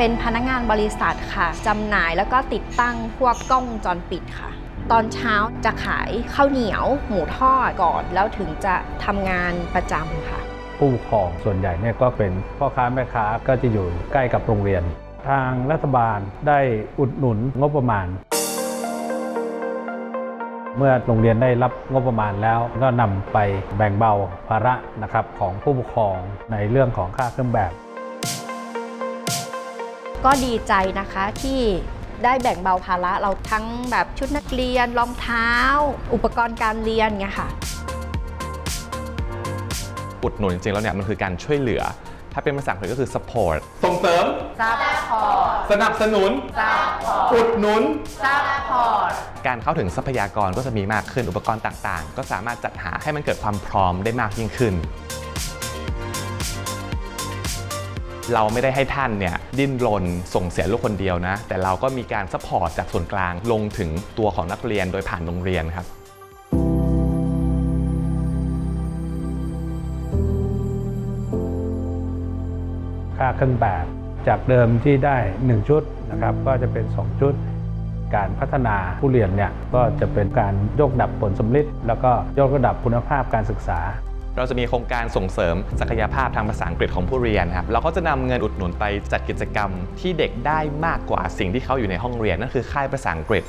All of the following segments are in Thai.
เป็นพนักงานบริษัทค่ะจำหน่ายแล้วก็ติดตั้งพวกกล้องจรปิดค่ะ ตอนเช้าจะขายข้าวเหนียว หมูทอดก่อนแล้วถึงจะทำงานประจำค่ะ ผู้ปกครองส่วนใหญ่เนี่ยก็เป็นพ่อค้าแม่ค้าก็จะอยู่ใกล้กับโรงเรียน ทางรัฐบาลได้อุดหนุนงบประมาณ เมื่อโรงเรียนได้รับงบประมาณแล้วก็นำไปแบ่งเบาภาระนะครับของผู้ปกครองในเรื่องของค่าเครื่องแบบ ก็ดีใจนะคะที่ได้แบ่งเบาภาระเราทั้งแบบชุดนักเรียนรองเท้า อุปกรณ์การเรียนเงี้ยค่ะอุดหนุนจริงๆแล้วเนี่ยมันคือการช่วยเหลือ ถ้าเป็นภาษาอังกฤษก็คือ support ส่งเสริมสนับสนุนอุดหนุนการเข้าถึงทรัพยากรก็จะมีมากขึ้นอุปกรณ์ต่างๆ ก็สามารถจัดหาให้มันเกิดความพร้อมได้มากยิ่งขึ้น เราไม่ได้ให้ท่านเนี่ยดิ้นรนส่งเสียลูกคนเดียวนะ แต่เราก็มีการซัพพอร์ตจากส่วนกลางลงถึงตัวของนักเรียนโดยผ่านโรงเรียนครับค่าเครื่องแบบจากเดิมที่ได้ 1 ชุดนะครับก็จะเป็น 2 ชุด การพัฒนาผู้เรียนเนี่ยก็จะเป็นการยกระดับผลสำลิดแล้วก็ยกระดับคุณภาพการศึกษา เราจะมีโครงการส่งเสริมศักยภาพทางภาษาอังกฤษของผู้เรียนครับเราก็จะนำเงินอุดหนุนไปจัดกิจกรรมที่เด็กได้มากกว่าสิ่งที่เขาอยู่ในห้องเรียนนั่นคือค่ายภาษาอังกฤษ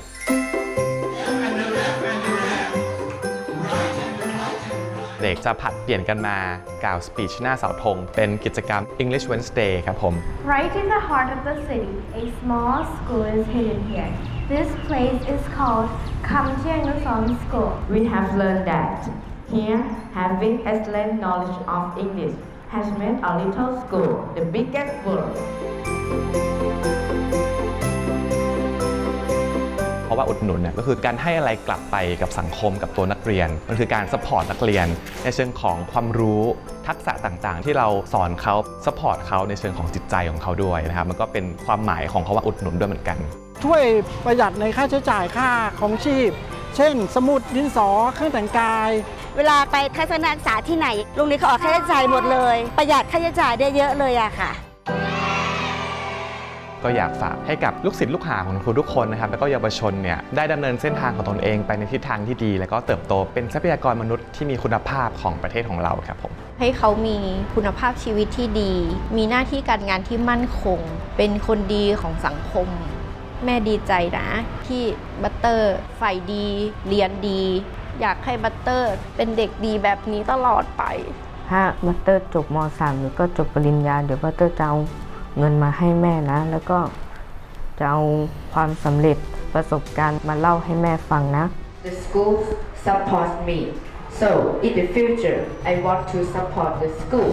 เด็กจะผัดเปลี่ยนกันมากล่าวสปีชหน้าเสาธงเป็นกิจกรรม English Wednesday ครับผม Right in the heart of the city, a small school is hidden here. This place is called Kamjiangusan School. We have learned that here, having excellent knowledge of English has made our little school the biggest world. เพราะว่าอุดหนุนเนี่ยก็คือการให้อะไรกลับไปกับสังคมกับตัวนักเรียน มันคือการสปอร์ตนักเรียน ในเชิงของความรู้ทักษะต่างๆ ที่เราสอนเขาสปอร์ตเขาในเชิงของจิตใจของเขาด้วยนะครับมันก็เป็นความหมายของเขาว่าอุดหนุนด้วยเหมือนกัน ช่วยประหยัดในค่าใช้จ่ายค่าของชีพ เช่น สมุดดินสอเครื่องแต่งกายเวลาไปทัศนศึกษาที่ไหนโรงเรียนเขาออกค่าใช้จ่ายหมดเลย ประหยัดค่าใช้จ่ายได้เยอะเลยอะค่ะก็อยากฝากให้กับลูกศิษย์ลูกหาของคุณครูทุกคนนะครับแล้วก็เยาวชนเนี่ยได้ดำเนินเส้นทางของตนเองไปในทิศทางที่ดี แล้วก็เติบโตเป็นทรัพยากรมนุษย์ที่มีคุณภาพของประเทศของเราครับผมให้เขามีคุณภาพชีวิตที่ดี มีหน้าที่การงานที่มั่นคง เป็นคนดีของสังคม แม่ดีใจนะ ที่บัตเตอร์ฝ่ายดี เรียนดี อยากให้บัตเตอร์เป็นเด็กดีแบบนี้ตลอดไป ถ้าบัตเตอร์จบม .3 หรือก็จบปริญญา เดี๋ยวบัตเตอร์จะเอาเงินมาให้แม่นะ แล้วก็จะเอาความสำเร็จประสบการณ์มาเล่าให้แม่ฟังนะ The school supports me. So, in the future, I want to support the school.